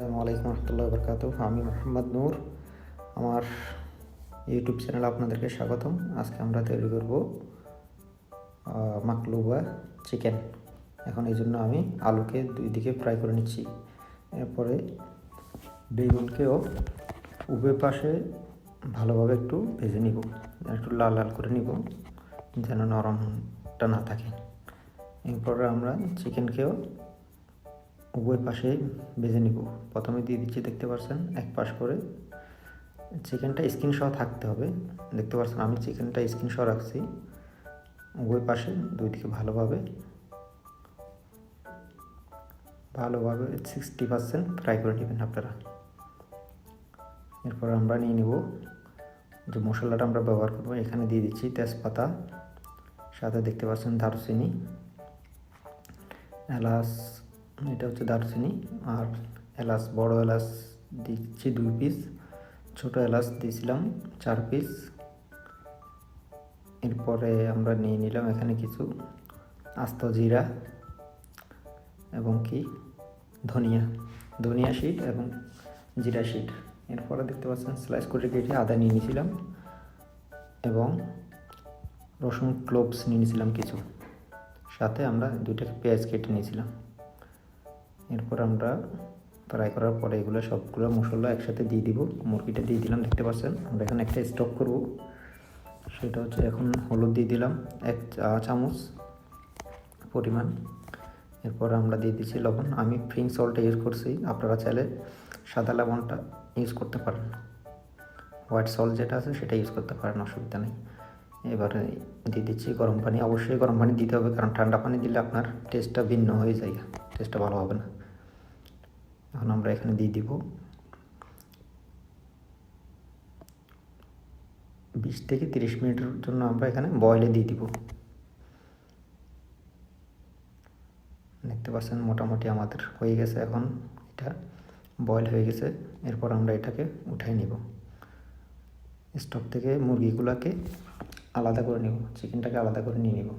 আসসালামু আলাইকুম রহমতুল্লাহ বরকাত আমি মোহাম্মদ নূর। আমার ইউটিউব চ্যানেলে আপনাদেরকে স্বাগতম। আজকে আমরা তৈরি করব মাকলুবা চিকেন। এখন এই জন্য আমি আলুকে দুই দিকে ফ্রাই করে নিচ্ছি। এরপরে বেগুনকেও উভয় পাশে ভালোভাবে একটু ভেজে নিব। একটু লাল লাল করে নিব, যেন নরমটা না থাকে। এরপরে আমরা চিকেনকেও উভয় পাশে ভেজে নিব। প্রথমে দিয়ে দিচ্ছি, দেখতে পাচ্ছেন এক পাশ করে। চিকেনটা স্কিন সহ থাকতে হবে। দেখতে পাচ্ছেন আমি চিকেনটা স্কিন সহ রাখছি। উভয় পাশে দুই দিকে ভালোভাবে ভালোভাবে সিক্সটি পার্সেন্ট ফ্রাই করে নেবেন আপনারা। এরপর আমরা নিয়ে নিব যে মশলাটা আমরা ব্যবহার করব, এখানে দিয়ে দিচ্ছি তেজপাতা, সাথে দেখতে পাচ্ছেন দারুচিনি, এলাচ এটা হচ্ছে দারচিনি আর এলাচ, বড় এলাচ দিচ্ছি দুই পিস ছোট এলাচ দিয়েছিলাম চার পিস এরপরে আমরা নিয়ে নিলাম এখানে কিছু আস্ত জিরা এবং কি? ধনিয়া ধনিয়া শিট এবং জিরা শিট এরপরে দেখতে পাচ্ছেন স্লাইস করে কেটে আদা নিয়ে নিয়েছিলাম এবং রসুন ক্লোভস নিয়ে নিয়েছিলাম কিছু। সাথে আমরা দুইটা পেঁয়াজ কেটে নিয়েছিলাম। এরপর আমরা ফ্রাই করার পরে এগুলো সবগুলো মশলা একসাথে দিয়ে দিব। মুরগিটা দিয়ে দিলাম, দেখতে পাচ্ছেন? আমরা এখানে একটা স্টক করব। সেটা হচ্ছে এখন হলুদ দিয়ে দিলাম, এক চা চামচ পরিমাণ। এরপর আমরা দিয়ে দিচ্ছি লবণ। আমি ফ্রিং সল্টটা ইউজ করছি, আপনারা চাইলে সাদা লবণটা ইউজ করতে পারেন। হোয়াইট সল্ট যেটা আছে, সেটা ইউজ করতে পারেন, অসুবিধা নেই। এবারে দিয়ে দিচ্ছি গরম পানি। অবশ্যই গরম পানি দিতে হবে, কারণ ঠান্ডা পানি দিলে আপনার টেস্টটা ভিন্ন হয়ে যায়। টেস্টটা ভালো হবে না। এখন আমরা এখানে দিয়ে দিব বিশ থেকে তিরিশ মিনিটের জন্য আমরা এখানে বয়েলে দিয়ে দিব। দেখতে পাচ্ছেন মোটামুটি আমাদের হয়ে গেছে এখন এটা বয়েল হয়ে গেছে। এরপর আমরা এটাকে উঠাই নিব। স্টোভ থেকে মুরগিগুলোকে আলাদা করে নেব, চিকেনটাকে আলাদা করে নিয়ে নেব।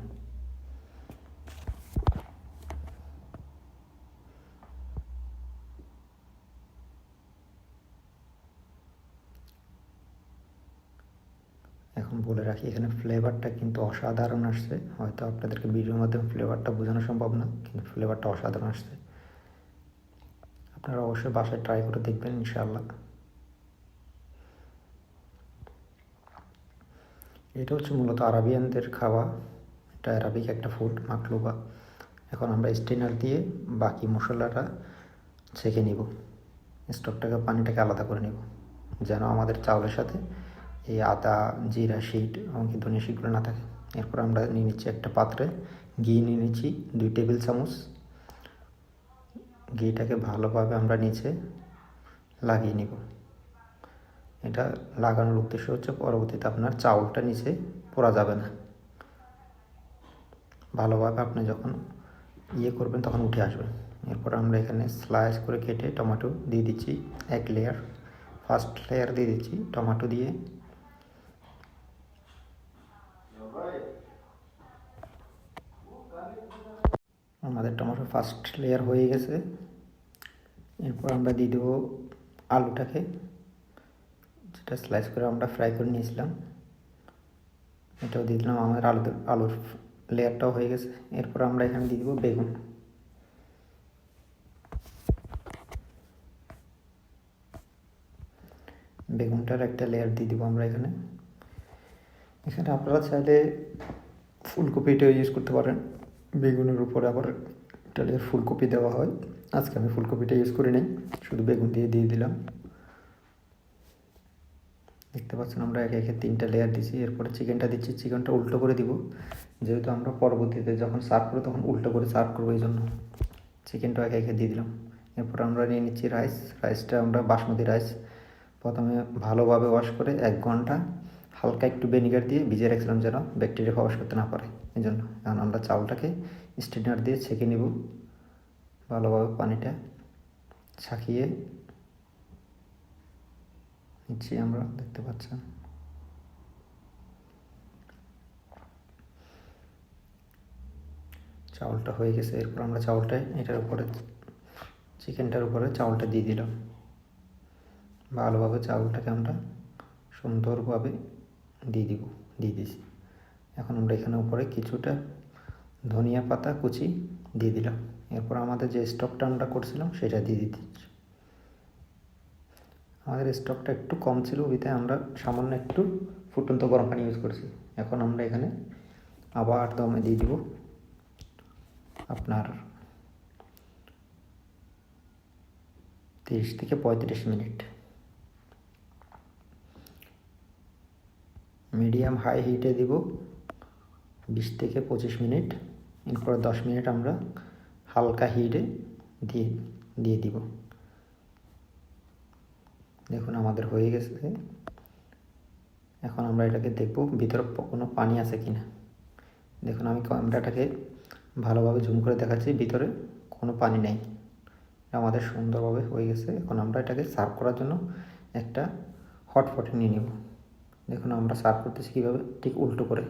এখন বলে রাখি, এখানে ফ্লেভারটা কিন্তু অসাধারণ আসছে। হয়তো আপনাদেরকে ভিডিওর মাধ্যমে ফ্লেভারটা বোঝানো সম্ভব না, কিন্তু ফ্লেভারটা অসাধারণ আসছে। আপনারা অবশ্যই বাসায় ট্রাই করে দেখবেন, ইনশাআল্লাহ। এটা হচ্ছে মূলত আরবিয়ানদের খাওয়া। এটা আরবিক একটা ফুড মাকলুবা এখন আমরা স্টেনার দিয়ে বাকি মশলাটা ছেঁকে নিব। স্টকটাকে পানিটাকে আলাদা করে নিব। যেন আমাদের চাউলের সাথে এই আদা, জিরা, শিট এমনকি ধনিয়া শিটগুলো না থাকে। এরপর আমরা নিয়ে নিচ্ছি একটা পাত্রে। ঘি নিয়ে নিচ্ছি দুই টেবিল চামচ। ঘিটাকে ভালোভাবে আমরা নিচে লাগিয়ে নিব। এটা লাগানোর উদ্দেশ্য হচ্ছে পরবর্তীতে আপনার চাউলটা নিচে পোড়া যাবে না। ভালোভাবে আপনি যখন ইয়ে করবেন তখন উঠে আসবে। এরপর আমরা এখানে স্লাইস করে কেটে টমেটো দিয়ে দিচ্ছি এক লেয়ার ফার্স্ট লেয়ার দিয়ে দিচ্ছি টমেটো দিয়ে। আমাদের টমেটো ফার্স্ট লেয়ার হয়ে গেছে। এরপর আমরা দিয়ে দেবো আলুটাকে, যেটা স্লাইস করে আমরা ফ্রাই করে নিয়েছিলাম। এটাও দিয়ে দিলাম, আমাদের আলু আলুর লেয়ারটাও হয়ে গেছে। এরপর আমরা এখানে দিয়ে দেবো বেগুন। বেগুনটার একটা লেয়ার দিয়ে দিব আমরা এখানে। এখানে আপনারা চাইলে ফুলকপিটাও ইউজ করতে পারেন। বেগুনের উপরে আবার লেয়ার ফুলকপি দেওয়া হয়। আজকে আমি ফুলকপিটা ইউজ করি নাই, শুধু বেগুন দিয়ে দিয়ে দিলাম। দেখতে পাচ্ছেন আমরা একে একে তিনটা লেয়ার দিচ্ছি এরপরে চিকেনটা দিচ্ছি চিকেনটা উল্টো করে দিব। যেহেতু আমরা পরবর্তীতে যখন সার্ভ করব তখন উল্টো করে সার্ভ করব এই জন্য। চিকেনটা একে একে দিয়ে দিলাম। এরপর আমরা নিয়ে নিচ্ছি রাইস রাইসটা আমরা বাসমতি রাইস প্রথমে ভালোভাবে ওয়াশ করে এক ঘণ্টা হালকা একটু ভিনিগার দিয়ে ভিজিয়ে রাখছিলাম যেন ব্যাকটেরিয়া প্রবেশ করতে না পারে। এই জন্য এখন আমরা চাউলটাকে স্টেনার দিয়ে ছেঁকে নেব। ভালোভাবে পানিটা ছাকিয়ে নিচ্ছি আমরা, দেখতে পাচ্ছেন। চাউলটা হয়ে গেছে। এরপর আমরা চাউলটা এটার উপরে, চিকেনটার উপরে চাউলটা দিয়ে দিলাম। ভালোভাবে চাউলটাকে আমরা সুন্দরভাবে দিয়ে দিব, দিয়ে দিয়েছি। এখন আমরা এখানে উপরে কিছুটা ধনিয়া পাতা কুচি দিয়ে দিলাম। এরপর আমাদের যে স্টকটা আমরা করছিলাম সেটা দিয়ে দিচ্ছি আমাদের স্টকটা একটু কম ছিল বিধায় আমরা সামান্য একটু ফুটন্ত গরম পানি ইউজ করছি। এখন আমরা এখানে আবার দমে দিয়ে দিব আপনার তিরিশ থেকে পঁয়ত্রিশ মিনিট। মিডিয়াম হাই হিটে দিব বিশ থেকে পঁচিশ মিনিট, এরপর দশ মিনিট আমরা হালকা হিটে দিয়ে দিয়ে দিব। দেখুন আমাদের হয়ে গেছে। এখন আমরা এটাকে দেখব ভিতরে কোনো পানি আছে কি না দেখুন আমি ক্যামেরাটাকে ভালোভাবে জুম করে দেখাচ্ছি, ভিতরে কোনো পানি নেই। আমাদের সুন্দরভাবে হয়ে গেছে। এখন আমরা এটাকে সার্ভ করার জন্য একটা হটপটে নিয়ে নেব। দেখুন, আমরা সার্ভ করতেছি কীভাবে? ঠিক উল্টো করে।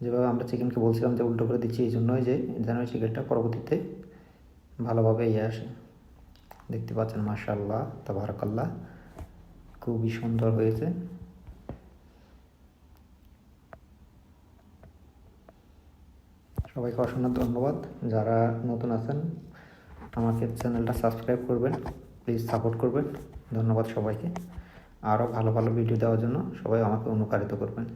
যেভাবে আমরা চিকেনকে বলছিলাম যে উল্টো করে দিচ্ছি এই জন্যই যে যেন চিকেনটা পরবর্তীতে ভালোভাবে ইয়ে আসে। দেখতে পাচ্ছেন মাশাল্লাহ তাবারাকাল্লাহ, খুবই সুন্দর হয়েছে। সবাইকে অসংখ্য ধন্যবাদ। যারা নতুন আছেন, আমাকে চ্যানেলটা সাবস্ক্রাইব করবেন প্লিজ সাপোর্ট করবেন। ধন্যবাদ সবাইকে। আরও ভালো ভালো ভিডিও দেওয়ার জন্য সবাই আমাকে অনুপ্রাণিত করবেন।